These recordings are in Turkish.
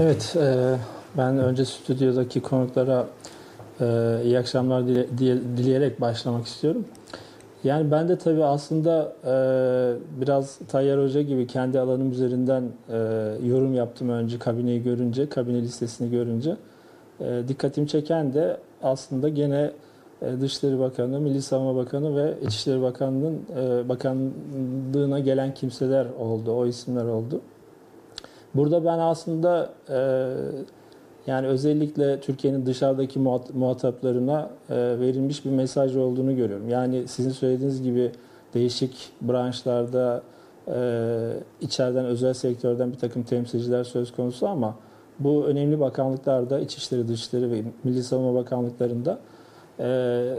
Evet, e, ben önce stüdyodaki konuklara e, iyi akşamlar dile- diye- dileyerek başlamak istiyorum. Yani ben de tabii aslında e, biraz Tayyar Hoca gibi kendi alanım üzerinden e, yorum yaptım önce kabineyi görünce, kabine listesini görünce. E, dikkatimi çeken de aslında gene e, Dışişleri Bakanı, Milli Savunma Bakanı ve İçişleri Bakanlığı'nın e, bakanlığına gelen kimseler oldu, o isimler oldu. Burada ben aslında e, yani özellikle Türkiye'nin dışarıdaki muhat- muhataplarına e, verilmiş bir mesaj olduğunu görüyorum. Yani sizin söylediğiniz gibi değişik branşlarda e, içeriden özel sektörden bir takım temsilciler söz konusu ama bu önemli bakanlıklarda İçişleri, Dışişleri ve Milli Savunma Bakanlıklarında e,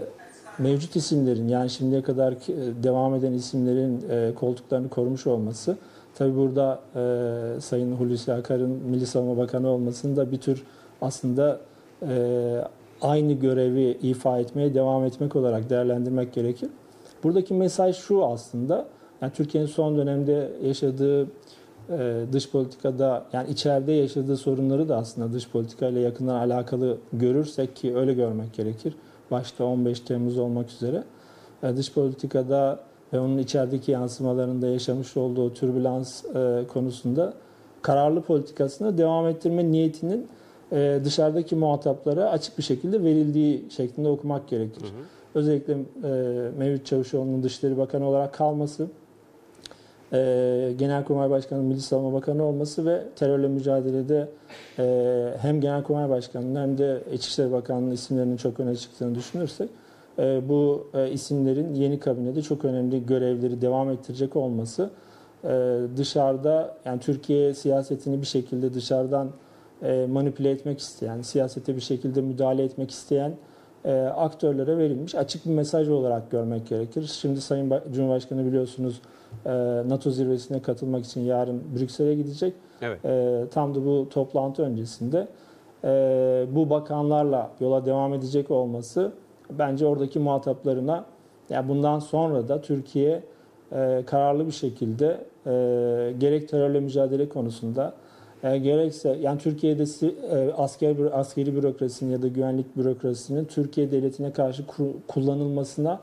mevcut isimlerin yani şimdiye kadar e, devam eden isimlerin e, koltuklarını korumuş olması Tabi burada e, Sayın Hulusi Akar'ın Milli Savunma Bakanı olmasının da bir tür aslında e, aynı görevi ifa etmeye devam etmek olarak değerlendirmek gerekir. Buradaki mesaj şu aslında, yani Türkiye'nin son dönemde yaşadığı e, dış politikada, yani içeride yaşadığı sorunları da aslında dış politikayla yakından alakalı görürsek ki öyle görmek gerekir. Başta 15 Temmuz olmak üzere. E, dış politikada ve onun içerideki yansımalarında yaşamış olduğu türbülans e, konusunda kararlı politikasını devam ettirme niyetinin e, dışarıdaki muhataplara açık bir şekilde verildiği şeklinde okumak gerekir. Özellikle e, Mevlüt Çavuşoğlu'nun Dışişleri Bakanı olarak kalması, e, Genelkurmay Başkanı, Milli Savunma Bakanı olması ve terörle mücadelede e, hem Genelkurmay Başkanı'nın hem de İçişleri Bakanlığı'nın isimlerinin çok öne çıktığını düşünürsek bu e, isimlerin yeni kabinede çok önemli görevleri devam ettirecek olması e, dışarıda yani Türkiye siyasetini bir şekilde dışarıdan e, manipüle etmek isteyen, siyasete bir şekilde müdahale etmek isteyen e, aktörlere verilmiş açık bir mesaj olarak görmek gerekir. Şimdi Sayın Ba- Cumhurbaşkanı biliyorsunuz e, NATO zirvesine katılmak için yarın Brüksel'e gidecek. Evet. E, tam da bu toplantı öncesinde e, bu bakanlarla yola devam edecek olması bence oradaki muhataplarına ya bundan sonra da Türkiye e, kararlı bir şekilde e, gerek terörle mücadele konusunda e, gerekse yani Türkiye'de e, asker askeri bürokrasinin ya da güvenlik bürokrasisinin Türkiye devletine karşı ku- kullanılmasına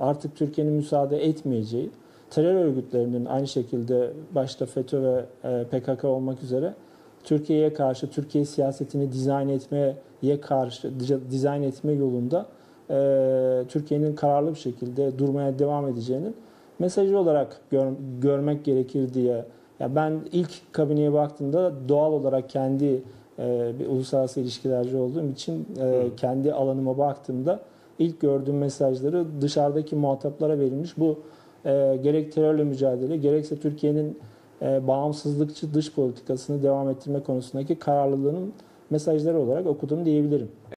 artık Türkiye'nin müsaade etmeyeceği terör örgütlerinin aynı şekilde başta FETÖ ve e, PKK olmak üzere Türkiye'ye karşı Türkiye siyasetini dizayn etmeye karşı dizayn etme yolunda e, Türkiye'nin kararlı bir şekilde durmaya devam edeceğinin mesajı olarak gör- görmek gerekir diye. Ya ben ilk kabineye baktığımda doğal olarak kendi e, bir uluslararası ilişkilerci olduğum için e, kendi alanıma baktığımda ilk gördüğüm mesajları dışarıdaki muhataplara verilmiş. Bu e, gerek terörle mücadele gerekse Türkiye'nin e, bağımsızlıkçı dış politikasını devam ettirme konusundaki kararlılığının mesajları olarak okudum diyebilirim.